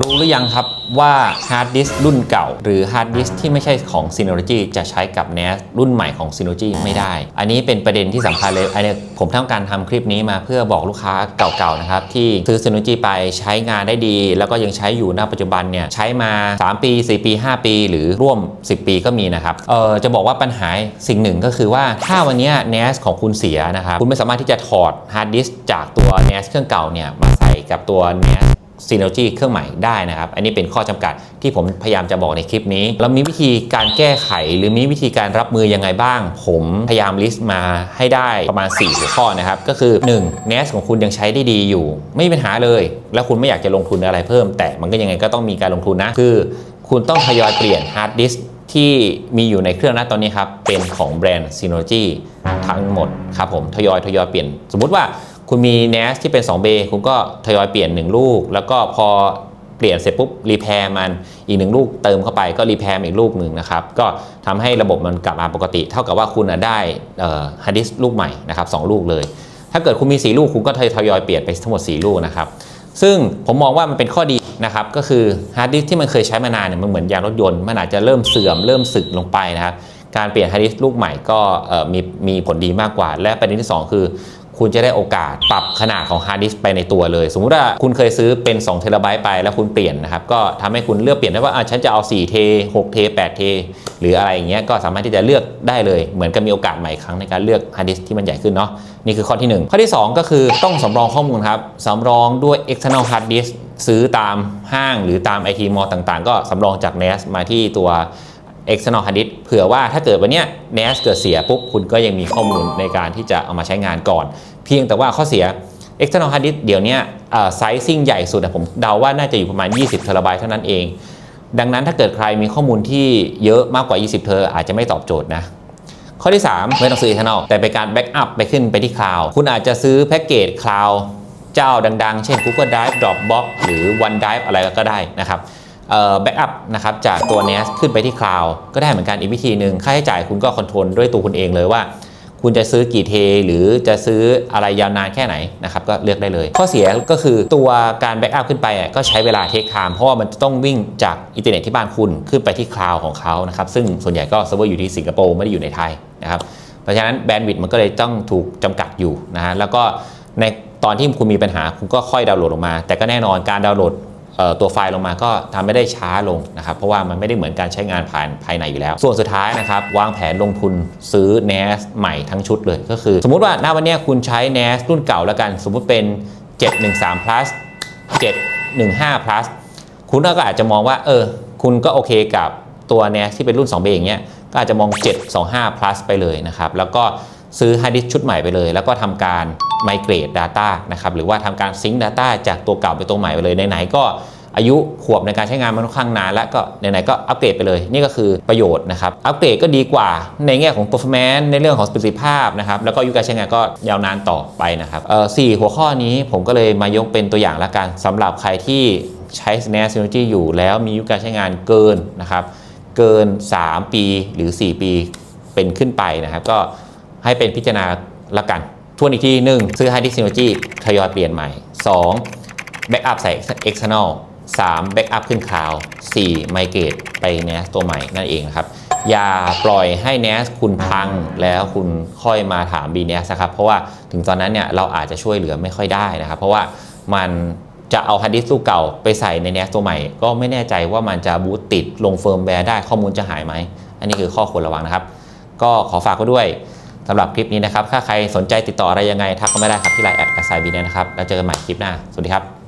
รู้หรือยังครับว่าฮาร์ดดิสก์รุ่นเก่า หรือฮาร์ดดิสก์ที่ไม่ใช่ของ Synology จะใช้กับ NAS รุ่นใหม่ของ Synology ไม่ได้ อันนี้เป็นประเด็นที่สำคัญเลยอันนี้ผมต้องการทำคลิปนี้มาเพื่อบอกลูกค้าเก่าๆนะครับที่ซื้อ Synology ไปใช้งานได้ดี แล้วก็ยังใช้อยู่ณปัจจุบันเนี่ยใช้มา 3 ปี 4 ปี 5 ปี หรือร่วม 10 ปีก็มีนะครับเออจะบอกว่าปัญหาสิ่งหนึ่งก็คือว่าถ้าวันนี้ NAS ของคุณเสียนะครับคุณไม่สามารถที่จะถอดฮาร์ดดิสก์จากตัว NAS เครื่องเก่าเนี่ยมาใส่กับตัว NAS Synology เครื่องใหม่ได้นะครับ อันนี้เป็นข้อจำกัดที่ผมพยายามจะบอกในคลิปนี้ แล้วมีวิธีการแก้ไขหรือมีวิธีการรับมือยังไงบ้าง ผมพยายามลิสต์มาให้ได้ประมาณ 4 หัวข้อนะครับ ก็คือ 1 NAS ของคุณยังใช้ได้ดีอยู่ ไม่มีปัญหาเลย แล้วคุณไม่อยากจะลงทุนอะไรเพิ่ม แต่มันก็ยังไงก็ต้องมีการลงทุนนะ คือคุณต้องทยอยเปลี่ยนฮาร์ดดิสก์ที่มีอยู่ในเครื่องนะตอนนี้ครับเป็นของแบรนด์ Synology ทั้งหมดครับผมทยอยทยอยเปลี่ยน สมมุติว่า คุณมี NAS ที่เป็น 2 เบคุณก็ทยอยเปลี่ยน 1 ลูก แล้วก็พอเปลี่ยนเสร็จปุ๊บรีแพร์มันอีกหนึ่งลูกเติมเข้าไปก็รีแพร์อีกลูกหนึ่งนะครับ ก็ทำให้ระบบมันกลับมาปกติ เท่ากับว่าคุณได้ฮาร์ดดิสลูกใหม่นะครับสลูกเลย ถ้าเกิดคุณมี 4 ลูกคุณก็ทยอยเปลี่ยนไปทั้งหมด 4 ลูกนะครับซึ่งผมมองว่ามันเป็นข้อดีนะครับก็คือฮาร์ดดิสก์ที่มันเคยใช้มานานเนี่ยมันเหมือนยางรถยนต์มันอาจจะเริ่มเสื่อมเริ่มสึกลงไปนะครับการเปลี่ยนฮาร์ดดิสลูกใหม่ก็มีมีผลดีมากกว่า และประเด็นที่ 2 คือ คุณจะได้โอกาสปรับขนาดของฮาร์ดดิสก์ไปในตัวเลย สมมุติว่าคุณเคยซื้อเป็น2เทราไบต์ไปแล้วคุณเปลี่ยนนะครับก็ทำให้คุณเลือกเปลี่ยนได้ว่าอะฉันจะเอา4เท6เท8เทหรืออะไรอย่างเงี้ยก็สามารถที่จะเลือกได้เลย เหมือนกับมีโอกาสใหม่ครั้งในการเลือกฮาร์ดดิสก์ที่มันใหญ่ขึ้นเนาะนี่คือข้อที่ 1 ข้อที่ 2 ก็คือต้องสำรองข้อมูลครับสำรองด้วย external hard disk ซื้อตามห้างหรือตาม IT mall ต่างๆ ก็สำรองจาก NAS มาที่ตัว external hard disk ผื่อว่าถ้าเกิดวันนี้ย NAS เกิดเสียปุ๊บคุณก็ยังมีข้อมูลในการที่จะเอามาใช้งานก่อน เพียงแต่ว่าข้อเสีย external hard disk เดี๋ยวนี้ไซซิ่งใหญ่สุดอะผมเดาว่าน่าจะอยู่ประมาณ 20เทราไบต์เท่านั้นเอง ดังนั้นถ้าเกิดใครมีข้อมูลที่เยอะมากกว่า 20 เทออาจจะไม่ตอบโจทย์นะข้อที่ 3ไม่ต้องซื้อ internal แต่เป็นการแบ็กอัพไปขึ้นไปที่คลาวด์คุณอาจจะซื้อแพ็กเกจคลาวด์เจ้าดัง ๆ เช่น Google Drive Dropbox หรือ OneDrive อะไรก็ได้นะครับ แบ็กอัพนะครับจากตัว NAS ขึ้นไปที่คลาวด์ก็ได้เหมือนกันอีกวิธีหนึ่งค่าใช้จ่ายคุณก็คอนโทรลด้วยตัวคุณเองเลยว่า คุณจะซื้อกี่เท หรือจะซื้ออะไรยาวนานแค่ไหนนะครับก็เลือกได้เลย ข้อเสียก็คือตัวการแบ็กอัพขึ้นไปก็ใช้เวลาเทคไทม์เพราะว่ามันจะต้องวิ่งจากอินเทอร์เน็ตที่บ้านคุณขึ้นไปที่คลาวด์ของเขานะครับซึ่งส่วนใหญ่ก็เซิร์ฟเวอร์อยู่ที่สิงคโปร์ไม่ได้อยู่ในไทยนะครับเพราะฉะนั้นแบนด์วิดต์มันก็เลยต้องถูกจำกัดอยู่นะฮะแล้วก็ในตอนที่คุณมีปัญหาคุณก็ค่อยดาวน์โหลดลงมา แต่ก็แน่นอนการดาวน์โหลด ตัวไฟล์ลงมาก็ทำไม่ได้ช้าลงนะครับ เพราะว่ามันไม่ได้เหมือนการใช้งานผ่านภายในอยู่แล้ว ส่วนสุดท้ายนะครับ วางแผนลงทุนซื้อ NAS ใหม่ทั้งชุดเลย ก็คือ สมมุติว่าณวันนี้คุณใช้ NAS รุ่นเก่าแล้วกัน สมมุติเป็น 713 plus 715 plus คุณก็อาจจะมองว่า เออ คุณก็โอเคกับตัว NAS ที่เป็นรุ่น 2B อย่างเงี้ยก็อาจจะมอง 725 plus ไปเลยนะครับแล้วก็ ซื้อฮาร์ดดิสก์ชุดใหม่ไปเลย แล้วก็ทำการ migrate data นะครับหรือว่าทำการซิงค์ data จากตัวเก่าไปตัวใหม่ไปเลยไหนๆก็อายุขวบในการใช้งานมันค่อนข้างนานแล้วก็ไหนๆก็อัปเกรดไปเลย นี่ก็คือประโยชน์นะครับ อัปเกรดก็ดีกว่าในแง่ของ performance ในเรื่องของประสิทธิภาพนะครับ แล้วก็อายุการใช้งานก็ยาวนานต่อไปนะครับเอ่อสี่หัวข้อนี้ผมก็เลยมายกเป็นตัวอย่างละกันสำหรับใครที่ใช้ Snare Synology อยู่แล้วมีอายุการใช้งานเกินนะครับ เกิน 3 ปีหรือ 4 ปีเป็นขึ้นไปนะครับ ก็ ให้เป็นพิจารณาละกัน ทวนอีกทีหนึ่งซื้อ Hard Disk Synology ทยอยเปลี่ยนใหม่ 2 Backup ใส่ External 3 Backup ขึ้นคลาว4 Migrate ไป NAS ตัวใหม่นั่นเองครับ อย่าปล่อยให้ NAS คุณพังแล้วคุณค่อยมาถาม BNAS นะครับ เพราะว่าถึงตอนนั้นเนี่ยเราอาจจะช่วยเหลือไม่ค่อยได้นะครับ เพราะว่ามันจะเอาฮาร์ดดิสก์ลูกเก่าไปใส่ใน NAS ตัวใหม่ ก็ไม่แน่ใจว่ามันจะบูตติดลงเฟิร์มแวร์ได้ข้อมูลจะหายไหม อันนี้คือข้อควรระวังนะครับ ก็ขอฝากไว้ด้วย สำหรับคลิปนี้นะครับ ถ้าใครสนใจติดต่ออะไรยังไงทักเข้ามาได้ครับที่ไลน์แอดแอสไซบีนะครับ แล้วเจอกันใหม่คลิปหน้า สวัสดีครับ